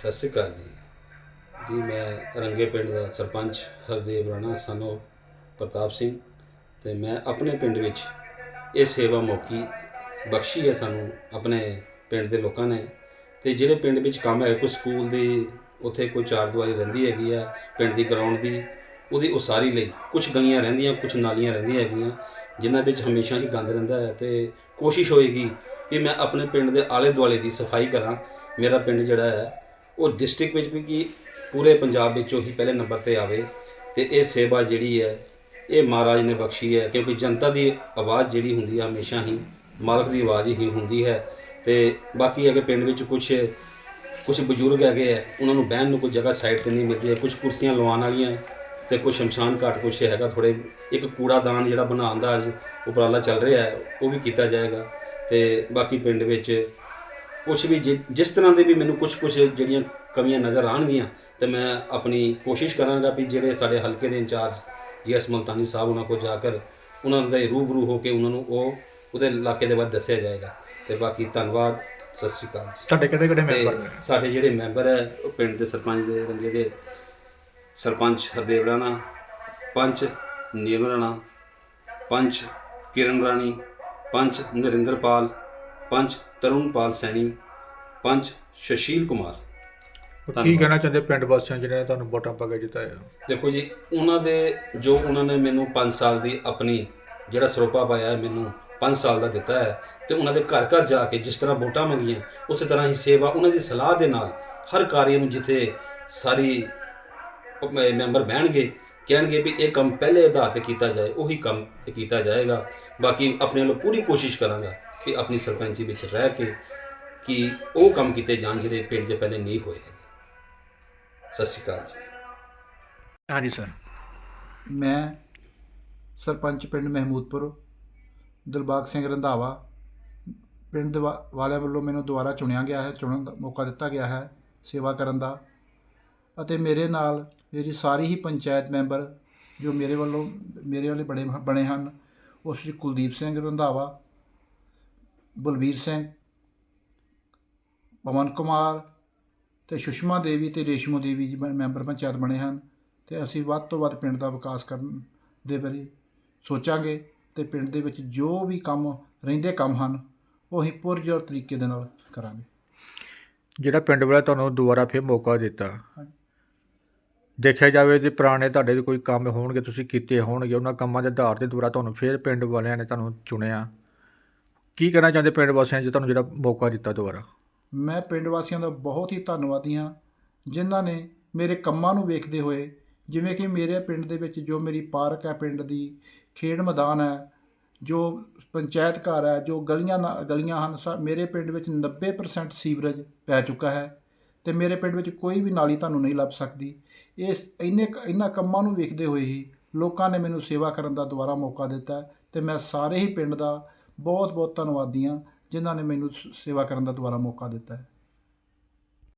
ਸਤਿ ਸ਼੍ਰੀ ਅਕਾਲ ਜੀ। ਜੀ, ਮੈਂ ਰੰਗੇ ਪਿੰਡ ਦਾ ਸਰਪੰਚ ਹਰਦੇਵ ਰਾਣਾ, ਸਨੋ ਪ੍ਰਤਾਪ ਸਿੰਘ ਤੇ ਮੈਂ ਆਪਣੇ ਪਿੰਡ ਵਿੱਚ ਇਹ ਸੇਵਾ ਮੌਕੀ ਬਖਸ਼ੀ ਹੈ ਸਾਨੂੰ ਆਪਣੇ ਪਿੰਡ ਦੇ ਲੋਕਾਂ ਨੇ। ਤੇ ਜਿਹੜੇ ਪਿੰਡ ਵਿੱਚ ਕੰਮ ਹੈ, ਕੋਈ ਸਕੂਲ ਦੀ, ਉੱਥੇ ਕੋਈ ਚਾਰ ਦੁਆਰੀ ਰਹਿੰਦੀ ਹੈਗੀ ਆ, ਪਿੰਡ ਦੀ ਗਰਾਊਂਡ ਦੀ, ਉਹਦੀ ਉਸਾਰੀ ਲਈ ਕੁਝ ਗਲੀਆਂ ਰਹਿੰਦੀਆਂ ਕੁਝ ਨਾਲੀਆਂ ਰਹਿੰਦੀਆਂ ਹੈਗੀਆਂ, ਜਿਨ੍ਹਾਂ ਵਿੱਚ ਹਮੇਸ਼ਾ ਹੀ ਗੰਦ ਰਹਿੰਦਾ ਹੈ ਤੇ ਕੋਸ਼ਿਸ਼ ਹੋਏਗੀ ਕਿ ਮੈਂ ਆਪਣੇ ਪਿੰਡ ਦੇ ਆਲੇ ਦੁਆਲੇ ਦੀ ਸਫ਼ਾਈ ਕਰਾਂ। ਮੇਰਾ ਪਿੰਡ ਜਿਹੜਾ ਹੈ ਉਹ ਡਿਸਟ੍ਰਿਕਟ ਵਿੱਚ ਵੀ ਕੀ ਪੂਰੇ ਪੰਜਾਬ ਵਿੱਚੋਂ ਹੀ ਪਹਿਲੇ ਨੰਬਰ ਤੇ ਆਵੇ ਤੇ ਇਹ ਸੇਵਾ ਜਿਹੜੀ ਹੈ, ਇਹ ਮਹਾਰਾਜ ਨੇ ਬਖਸ਼ੀ ਹੈ ਕਿਉਂਕਿ ਜਨਤਾ ਦੀ ਆਵਾਜ਼ ਜਿਹੜੀ ਹੁੰਦੀ ਹੈ ਹਮੇਸ਼ਾ ਹੀ, ਮਾਲਕ ਦੀ ਆਵਾਜ਼ ਹੀ ਹੁੰਦੀ ਹੈ ਤੇ ਬਾਕੀ ਹੈਗੇ ਪਿੰਡ ਵਿੱਚ ਕੁਝ ਕੁਝ ਬਜ਼ੁਰਗ ਹੈਗੇ ਆ, ਉਹਨਾਂ ਨੂੰ ਬਹਿਣ ਨੂੰ ਕੋਈ ਜਗ੍ਹਾ ਸਾਈਡ ਤੇ ਨਹੀਂ ਮਿਲਦੀ ਹੈ ਕੁਝ ਕੁਰਸੀਆਂ ਲਵਾਉਣ ਵਾਲੀਆਂ ਤੇ ਕੁਝ ਸ਼ਮਸ਼ਾਨ ਘਾਟ ਕੁਝ ਹੈਗਾ ਥੋੜੇ ਇੱਕ ਕੂੜਾਦਾਨ ਜਿਹੜਾ ਬਣਾਉਣ ਦਾ ਅੱਜ ਉਪਰਾਲਾ ਚੱਲ ਰਿਹਾ ਹੈ, ਉਹ ਵੀ ਕੀਤਾ ਜਾਏਗਾ ਤੇ ਬਾਕੀ ਪਿੰਡ ਵਿੱਚ ਕੁਝ ਵੀ ਜਿ- ਜਿਸ ਤਰ੍ਹਾਂ ਦੇ ਵੀ ਮੈਨੂੰ ਕੁਝ ਕੁਝ ਜਿਹੜੀਆਂ ਕਮੀਆਂ ਨਜ਼ਰ ਆਉਣਗੀਆਂ ਤੇ ਮੈਂ ਆਪਣੀ ਕੋਸ਼ਿਸ਼ ਕਰਾਂਗਾ ਵੀ ਜਿਹੜੇ ਸਾਡੇ ਹਲਕੇ ਦੇ ਇੰਚਾਰਜ ਜੀਐਸ ਮਲਤਾਨੀ ਸਾਹਿਬ ਉਹਨਾਂ ਕੋਲ ਜਾ ਕੇ ਉਹਨਾਂ ਦੇ ਰੂਬਰੂ ਹੋ ਕੇ ਉਹਨਾਂ ਨੂੰ ਉਹ ਉਹਦੇ ਇਲਾਕੇ ਦੇ ਬਾਰੇ ਦੱਸਿਆ ਜਾਏਗਾ। ਤੇ ਬਾਕੀ ਧੰਨਵਾਦ ਸਤਿ ਸ਼੍ਰੀ ਅਕਾਲ ਜੀ। ਤੁਹਾਡੇ ਕਿਹੜੇ ਕਿਹੜੇ ਤੇ ਮੈਂਬਰ ਨੇ? ਸਾਡੇ ਜਿਹੜੇ ਮੈਂਬਰ ਹੈ ਉਹ ਪਿੰਡ ਦੇ ਸਰਪੰਚ ਦੇ ਰੰਗੇ ਦੇ ਸਰਪੰਚ ਹਰਦੇਵ ਰਾਣਾ ਪੰਚ ਨੀਲਮ ਰਾਣਾ ਪੰਚ ਕਿਰਨ ਰਾਣੀ ਪੰਚ ਨਰਿੰਦਰਪਾਲ ਪੰਚ ਤਰੁਣਪਾਲ ਸੈਣੀ ਪੰਚ ਸ਼ਸ਼ੀਲ ਕੁਮਾਰ ਕੀ ਧੰਨਵਾਦ। ਕਹਿਣਾ ਚਾਹੁੰਦੇ ਪਿੰਡ ਵਾਸੀਆਂ ਜਿਹਨਾਂ ਨੇ ਤੁਹਾਨੂੰ ਵੋਟਾਂ ਪਾ ਕੇ ਜਿਤਾਇਆ ਦੇਖੋ ਜੀ ਉਹਨਾਂ ਦੇ ਜੋ ਉਹਨਾਂ ਨੇ ਮੈਨੂੰ 5 ਸਾਲ ਦੀ ਆਪਣੀ ਜਿਹੜਾ ਸਰੋਪਾ ਪਾਇਆ ਹੈ ਮੈਨੂੰ 5 ਸਾਲ ਦਾ ਦਿੱਤਾ ਹੈ ਤੇ ਉਹਨਾਂ ਦੇ ਘਰ ਘਰ ਜਾ ਕੇ ਜਿਸ ਤਰ੍ਹਾਂ ਵੋਟਾਂ ਮੰਗੀਆਂ ਉਸੇ ਤਰ੍ਹਾਂ ਹੀ ਸੇਵਾ ਉਹਨਾਂ ਦੀ ਸਲਾਹ ਦੇ ਨਾਲ ਹਰ ਕਾਰਜ ਨੂੰ ਜਿੱਥੇ ਸਾਰੀ ਪ- ਮੈ- ਮੈਂਬਰ ਬਹਿਣਗੇ ਕਹਿਣਗੇ ਵੀ ਇਹ ਕੰਮ ਪਹਿਲੇ ਆਧਾਰ ਤੇ ਕੀਤਾ ਜਾਏ ਉਹੀ ਕੰਮ ਤੇ ਕੀਤਾ ਜਾਏਗਾ। ਬਾਕੀ ਆਪਣੇ ਵੱਲੋਂ ਪੂਰੀ ਕੋਸ਼ਿਸ਼ ਕਰਾਂਗਾ ਕਿ ਆਪਣੀ ਸਰਪੰਚੀ ਵਿੱਚ ਰਹਿ ਕੇ ਕਿ ਉਹ ਕੰਮ ਕੀਤੇ ਜਾਣ ਜਿਹੜੇ ਪਿੰਡ 'ਚ ਪਹਿਲੇ ਨਹੀਂ ਹੋਏ। ਸਤਿ ਸ਼੍ਰੀ ਅਕਾਲ ਜੀ। ਹਾਂਜੀ ਸਰ। ਮੈਂ ਸਰਪੰਚ ਪਿੰਡ ਮਹਿਮੂਦਪੁਰ ਦਿਲਬਾਗ ਸਿੰਘ ਰੰਧਾਵਾ ਪਿੰਡ ਵਾਲਿਆਂ ਵੱਲੋਂ ਮੈਨੂੰ ਦੁਬਾਰਾ ਚੁਣਿਆ ਗਿਆ ਹੈ ਚੁਣਨ ਦਾ ਮੌਕਾ ਦਿੱਤਾ ਗਿਆ ਹੈ ਸੇਵਾ ਕਰਨ ਦਾ ਅਤੇ ਮੇਰੇ ਨਾਲ ਮੇਰੀ ਸਾਰੀ ਹੀ ਪੰਚਾਇਤ ਮੈਂਬਰ ਜੋ ਮੇਰੇ ਵੱਲੋਂ ਮੇਰੇ ਵਾਲੇ ਬਣੇ ਬਣੇ ਹਨ ਉਸ ਵਿੱਚ ਕੁਲਦੀਪ ਸਿੰਘ ਰੰਧਾਵਾ ਬਲਵੀਰ ਸਿੰਘ ਪਵਨ ਕੁਮਾਰ ਤੇ ਸੁਸ਼ਮਾ ਦੇਵੀ ਤੇ ਰੇਸ਼ਮੋ ਦੇਵੀ ਜੀ ਮੈਂਬਰ ਪੰਚਾਇਤ ਬਣੇ ਹਨ ਤੇ ਅਸੀਂ ਵੱਧ ਤੋਂ ਵੱਧ ਪਿੰਡ ਦਾ ਵਿਕਾਸ ਕਰਨ ਦੇ ਬਾਰੇ ਸੋਚਾਂਗੇ ਤੇ ਪਿੰਡ ਦੇ ਵਿੱਚ ਜੋ ਵੀ ਕੰਮ ਰਹਿੰਦੇ ਕੰਮ ਹਨ ਉਹ ਅਸੀਂ ਪੁਰਜੋਰ ਤਰੀਕੇ ਦੇ ਨਾਲ ਕਰਾਂਗੇ ਜਿਹੜਾ ਪਿੰਡ ਵਾਲਾ ਤੁਹਾਨੂੰ ਦੁਬਾਰਾ ਫਿਰ ਮੌਕਾ ਦਿੱਤਾ। ਦੇਖਿਆ ਜਾਵੇ ਜੇ ਪੁਰਾਣੇ ਤੁਹਾਡੇ ਦੇ ਕੋਈ ਕੰਮ ਹੋਣਗੇ, ਤੁਸੀਂ ਕੀਤੇ ਹੋਣਗੇ, ਉਹਨਾਂ ਕੰਮਾਂ ਦੇ ਆਧਾਰ ਤੇ ਦੁਬਾਰਾ ਤੁਹਾਨੂੰ ਫਿਰ ਪਿੰਡ ਵਾਲਿਆਂ ਨੇ ਤੁਹਾਨੂੰ ਚੁਣਿਆ। ਕੀ ਕਹਿਣਾ ਚਾਹੁੰਦੇ ਪਿੰਡ ਵਾਸੀਆਂ ਜੀ ਤੁਹਾਨੂੰ ਜਿਹੜਾ ਮੌਕਾ ਦਿੱਤਾ ਦੁਬਾਰਾ? ਮੈਂ ਪਿੰਡ ਵਾਸੀਆਂ ਦਾ ਬਹੁਤ ਹੀ ਧੰਨਵਾਦੀ ਹਾਂ, ਜਿਨ੍ਹਾਂ ਨੇ ਮੇਰੇ ਕੰਮਾਂ ਨੂੰ ਵੇਖਦੇ ਹੋਏ, ਜਿਵੇਂ ਕਿ ਮੇਰੇ ਪਿੰਡ ਦੇ ਵਿੱਚ ਜੋ ਮੇਰੀ ਪਾਰਕ ਹੈ, ਪਿੰਡ ਦੀ ਖੇਡ ਮੈਦਾਨ ਹੈ, ਜੋ ਪੰਚਾਇਤ ਘਰ ਹੈ, ਜੋ ਗਲੀਆਂ ਨਾ- ਗਲੀਆਂ ਹਨ, ਸਾ- ਮੇਰੇ ਪਿੰਡ ਵਿੱਚ 90% ਸੀਵਰੇਜ ਪੈ ਚੁੱਕਾ ਹੈ। ਤੇ ਮੇਰੇ ਪਿੰਡ ਵਿੱਚ ਕੋਈ ਵੀ ਨਾਲੀ ਤੁਹਾਨੂੰ ਨਹੀਂ ਲੱਭ ਸਕਦੀ। ਇਸ ਇੰਨੇ ਕ- ਇਹਨਾਂ ਕੰਮਾਂ ਨੂੰ ਵੇਖਦੇ ਹੋਏ ਹੀ ਲੋਕਾਂ ਨੇ ਮੈਨੂੰ ਸੇਵਾ ਕਰਨ ਦਾ ਦੁਬਾਰਾ ਮੌਕਾ ਦਿੱਤਾ ਹੈ ਤੇ ਮੈਂ ਸਾਰੇ ਹੀ ਪਿੰਡ ਦਾ ਬਹੁਤ ਬਹੁਤ ਧੰਨਵਾਦੀ ਹਾਂ, ਜਿਨ੍ਹਾਂ ਨੇ ਮੈਨੂੰ ਸ- ਸੇਵਾ ਕਰਨ ਦਾ ਦੁਬਾਰਾ ਮੌਕਾ ਦਿੱਤਾ